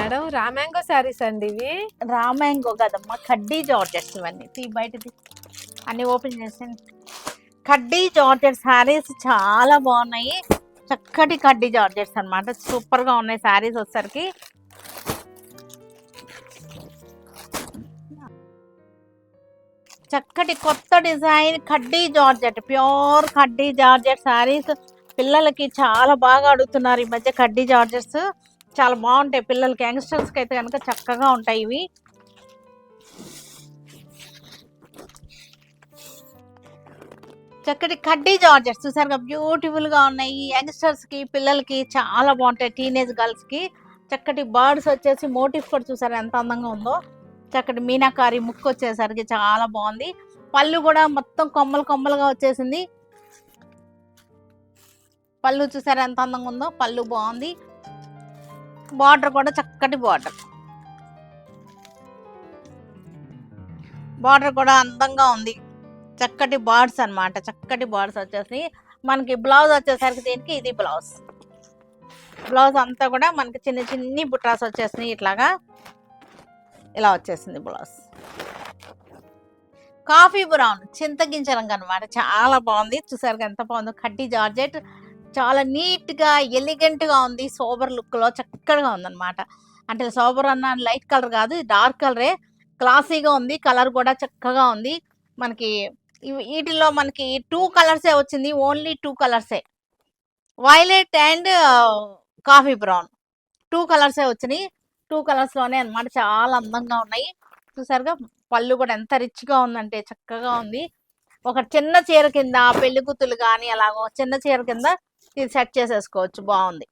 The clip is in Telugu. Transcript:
మేడం? రామాంగో శారీస్ అండి ఇవి? రామాంగో కదమ్మా కడ్డీ జార్జెట్స్ ఇవన్నీ. తీ బయటది. అన్ని ఓపెన్ చేసాను కడ్డీ జార్జెట్ శారీస్ చాలా బాగున్నాయి. చక్కటి కడ్డీ జార్జెట్స్ అనమాట సూపర్గా ఉన్నాయి శారీస్ వచ్చేసరికి. చక్కటి కొత్త డిజైన్ కడ్డీ జార్జెట్. ప్యూర్ కడ్డీ జార్జెట్ శారీస్. పిల్లలకి చాలా బాగా అడుగుతున్నారు ఈ మధ్య కడ్డీ జార్జెట్స్. చాలా బాగుంటాయి. పిల్లలకి యంగ్స్టర్స్కి అయితే కనుక చక్కగా ఉంటాయి ఇవి. చక్కటి కడ్డీ జార్జెట్స్ చూసారుగా? బ్యూటిఫుల్గా ఉన్నాయి. యంగ్స్టర్స్కి పిల్లలకి చాలా బాగుంటాయి. టీనేజ్ గర్ల్స్కి. చక్కటి బర్డ్స్ వచ్చేసి మోటివ్ కూడా చూసారు? ఎంత అందంగా ఉందో. చక్కటి మీనాకారి ముక్కు వచ్చేసరికి చాలా బాగుంది. పళ్ళు కూడా మొత్తం కొమ్మలు కొమ్మలుగా వచ్చేసింది. పళ్ళు చూసారు? ఎంత అందంగా ఉందో. పళ్ళు బాగుంది. బార్డర్ కూడా చక్కటి బార్డర్. బార్డర్ కూడా అందంగా ఉంది. చక్కటి బార్డ్స్ అన్నమాట. చక్కటి బార్డ్స్ వచ్చేసి మనకి బ్లౌజ్ వచ్చేసరికి దీనికి ఇది బ్లౌజ్. బ్లౌజ్ అంతా కూడా మనకి చిన్న చిన్ని బుట్రాస్ వచ్చేసినాయి ఇట్లాగా. ఇలా వచ్చేసింది బ్లౌజ్. కాఫీ బ్రౌన్ చింతగింజ రంగు అనమాట చాలా బాగుంది. చూసారు ఎంత బాగుందో. కడ్డీ జార్జెట్ చాలా నీట్గా ఎలిగెంట్గా ఉంది సోబర్ లుక్లో చక్కగా ఉందన్నమాట. అంటే సోబర్ అన్న లైట్ కలర్ కాదు డార్క్ కలరే. క్లాసీగా ఉంది కలర్ కూడా చక్కగా ఉంది. మనకి వీటిలో వీటిల్లో మనకి టూ కలర్సే వచ్చింది ఓన్లీ టూ కలర్సే. Violet and coffee brown. Two కలర్సే వచ్చినాయి. టూ కలర్స్లోనే అన్నమాట చాలా అందంగా ఉన్నాయి. చూసారుగా? పళ్ళు కూడా ఎంత రిచ్గా ఉందంటే చక్కగా ఉంది. ఒక చిన్న చీర కింద పెళ్ళి కూతులు కానీ అలాగో చిన్న చీర కింద ఇది సెట్ చేసేసుకోవచ్చు. బాగుంది.